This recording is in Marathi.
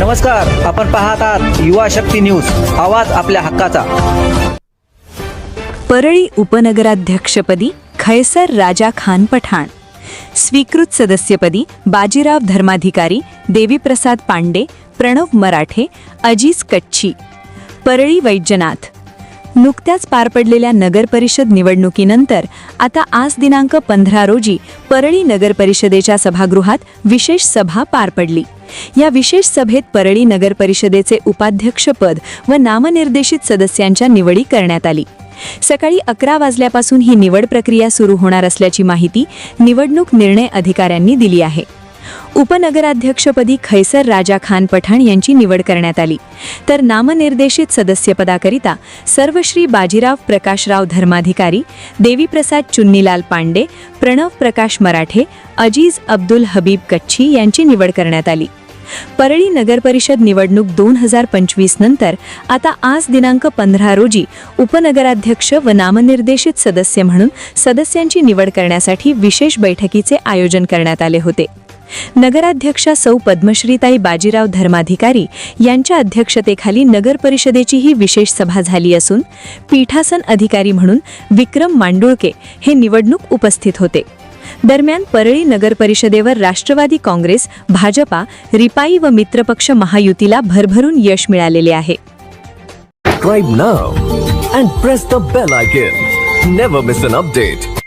नमस्कार आपण पाहत आहात युवा शक्ती न्यूज आवाज आपल्या हक्काचा. परळी उपनगराध्यक्षपदी खैसर राजा खान पठाण स्वीकृत सदस्यपदी बाजीराव धर्माधिकारी देवीप्रसाद पांडे प्रणव मराठे अजीज कच्छी परळी वैद्यनाथ नुकत्याच पार पडलेल्या नगरपरिषद निवडणुकीनंतर आता आज दिनांक पंधरा रोजी परळी नगरपरिषदेच्या सभागृहात विशेष सभा पार पडली. या विशेष सभेत परळी नगरपरिषदेचे उपाध्यक्षपद व नामनिर्देशित सदस्यांच्या निवडी करण्यात आली. सकाळी अकरा वाजल्यापासून ही निवड प्रक्रिया सुरू होणार असल्याची माहिती निवडणूक निर्णय अधिकाऱ्यांनी दिली आहे. उपनगराध्यक्षपदी खैसर राजा खान पठाण यांची निवड करण्यात आली. तर नामनिर्देशित सदस्यपदाकरिता सर्वश्री बाजीराव प्रकाशराव धर्माधिकारी देवीप्रसाद चुन्नीलाल पांडे प्रणव प्रकाश मराठे अजीज अब्दुल हबीब कच्छी यांची निवड करण्यात आली. परळी नगरपरिषद निवडणूक दोन हजार पंचवीस नंतर आता आज दिनांक पंधरा रोजी उपनगराध्यक्ष व नामनिर्देशित सदस्य म्हणून सदस्यांची निवड करण्यासाठी विशेष बैठकीचे आयोजन करण्यात आले होते. नगराध्यक्षा सौ पद्मश्रीताई बाजीराव धर्माधिकारी यांच्या अध्यक्षतेखाली नगर परिषदेची ही विशेष सभा झाली असून पीठासन अधिकारी म्हणून विक्रम मांडुळके हे निवडणूक उपस्थित होते दरम्यान परळी नगर परिषदेवर राष्ट्रवादी काँग्रेस भाजपा रिपाई व मित्रपक्ष महायुतीला भरभरून यश मिळालेले आहे subscribe now and press the bell icon. Never miss an update.